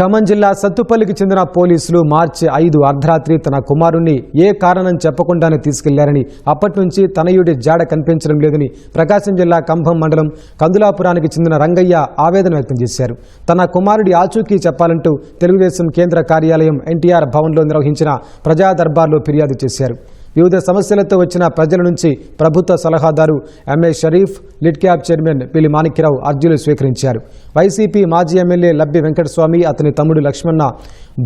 ఖమ్మం జిల్లా సత్తుపల్లికి చెందిన పోలీసులు మార్చి ఐదు అర్ధరాత్రి తన కుమారుణ్ణి ఏ కారణం చెప్పకుండానే తీసుకెళ్ళారని అప్పటి నుంచి తనయుడి జాడ కనిపించడం లేదని ప్రకాశం జిల్లా కంభం మండలం కందులాపురానికి చెందిన రంగయ్య ఆవేదన వ్యక్తం చేశారు. తన కుమారుడి ఆచూకీ చెప్పాలంటూ తెలుగుదేశం కేంద్ర కార్యాలయం ఎన్టీఆర్ భవన్లో నిర్వహించిన ప్రజా దర్బార్లో ఫిర్యాదు చేశారు. వివిధ సమస్యలతో వచ్చిన ప్రజల నుంచి ప్రభుత్వ సలహాదారు MA Sharif LIDCAP chairman Pilli Manikyarao అర్జీలు స్వీకరించారు. వైసీపీ మాజీ ఎమ్మెల్యే లబ్బి వెంకటస్వామి అతని తమ్ముడు లక్ష్మణ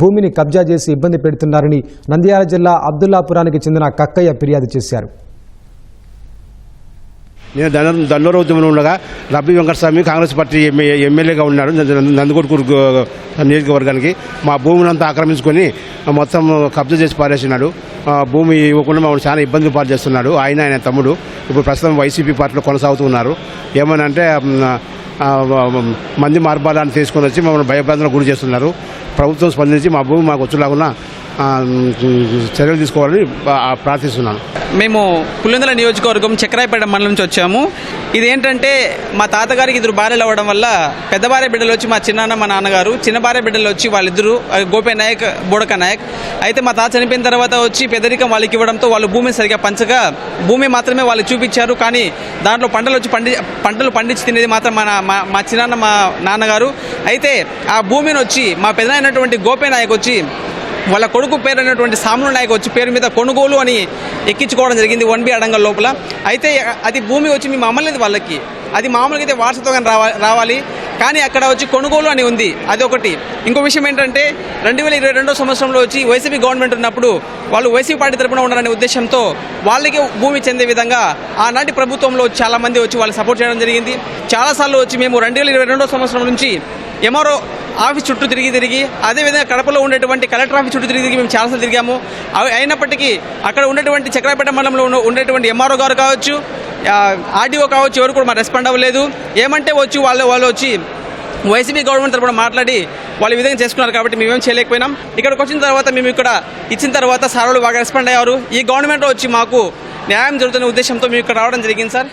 భూమిని కబ్జా చేసి ఇబ్బంది పెడుతున్నారని నంద్యాల జిల్లా అబ్దుల్లాపురానికి చెందిన కక్కయ్య ఫిర్యాదు చేశారు. నేను దండ దండోర ఉద్యమంలో ఉండగా రబ్బి వెంకటస్వామి కాంగ్రెస్ పార్టీ ఎమ్మెల్యేగా ఉన్నాడు నందికొట్కూరు నియోజకవర్గానికి. మా భూమిని అంతా ఆక్రమించుకొని మొత్తం కబ్జా చేసి పారేసినాడు. భూమి ఇవ్వకుండా మమ్మల్ని చాలా ఇబ్బందులు పాలు చేస్తున్నాడు ఆయన ఆయన తమ్ముడు. ఇప్పుడు ప్రస్తుతం వైసీపీ పార్టీలో కొనసాగుతున్నారు ఏమనంటే మంది మార్పాలని తీసుకొని వచ్చి మమ్మల్ని భయభ్రాంతులకు గురి చేస్తున్నారు. ప్రభుత్వం స్పందించి మా భూమి మాకు వచ్చేలాగున్నా చర్యలు తీసుకోవాలని ప్రార్థిస్తున్నాను. మేము పులిందల నియోజకవర్గం చక్రాయపేట మండలం నుంచి వచ్చాము. ఇదేంటంటే మా తాతగారికి ఇద్దరు భార్యలు అవ్వడం వల్ల పెద్ద భార్య బిడ్డలు వచ్చి మా చిన్నాన్న మా నాన్నగారు చిన్న భార్య బిడ్డలు వచ్చి వాళ్ళిద్దరు గోపే నాయక్ బోడక నాయక్. అయితే మా తాత చనిపోయిన తర్వాత వచ్చి పెద్దరికం వాళ్ళకి ఇవ్వడంతో వాళ్ళు భూమి సరిగా పంచగా భూమి మాత్రమే వాళ్ళు చూపించారు. కానీ దాంట్లో పంటలు వచ్చి పండి పంటలు పండించి తినేది మాత్రం మన మా మా చిన్నాన్న మా నాన్నగారు. అయితే ఆ భూమిని వచ్చి మా పెద్ద అయినటువంటి గోపే నాయక్ వచ్చి వాళ్ళ కొడుకు పేరు అనేటువంటి సాములు నాయక్ వచ్చి పేరు మీద కొనుగోలు అని ఎక్కించుకోవడం జరిగింది వన్ బి అడంగల్ లోపల. అయితే అది భూమి వచ్చి మేము అమ్మలేదు వాళ్ళకి. అది మామూలుగా అయితే వారసత్వంగా రావాలి రావాలి. కానీ అక్కడ వచ్చి కొనుగోలు అని ఉంది. అది ఒకటి ఇంకో విషయం ఏంటంటే రెండు వేల ఇరవై రెండో సంవత్సరంలో వచ్చి వైసీపీ గవర్నమెంట్ ఉన్నప్పుడు వాళ్ళు వైసీపీ పార్టీ తరపున ఉండాలనే ఉద్దేశంతో వాళ్ళకి భూమి చెందే విధంగా ఆనాటి ప్రభుత్వంలో చాలా మంది వచ్చి వాళ్ళు సపోర్ట్ చేయడం జరిగింది. చాలాసార్లు వచ్చి మేము రెండు వేల ఇరవై రెండో సంవత్సరం నుంచి ఎంఆర్ఓ ఆఫీస్ చుట్టూ తిరిగి తిరిగి అదేవిధంగా కడపలో ఉండేటువంటి కలెక్టర్ ఆఫీస్ చుట్టూ తిరిగి తిరిగి మేము చాలాసార్లు తిరిగాము. అవి అయినప్పటికీ అక్కడ ఉన్నటువంటి చక్రాపేట మండలంలో ఉండేటువంటి ఎంఆర్ఓ గారు కావచ్చు ఆర్డీఓ కావచ్చు ఎవరు కూడా మా రెస్పాండ్ అవ్వలేదు. ఏమంటే వచ్చి వాళ్ళు వాళ్ళు వచ్చి వైసీపీ గవర్నమెంట్ తరపున మాట్లాడి వాళ్ళు ఈ విధంగా చేసుకున్నారు కాబట్టి మేమేం చేయలేకపోయినాం. ఇక్కడికి వచ్చిన తర్వాత మేము ఇక్కడ ఇచ్చిన తర్వాత సార్ వాళ్ళు బాగా రెస్పాండ్ అయ్యారు. ఈ గవర్నమెంట్లో వచ్చి మాకు న్యాయం జరుగుతున్న ఉద్దేశంతో మేము ఇక్కడ రావడం జరిగింది సార్.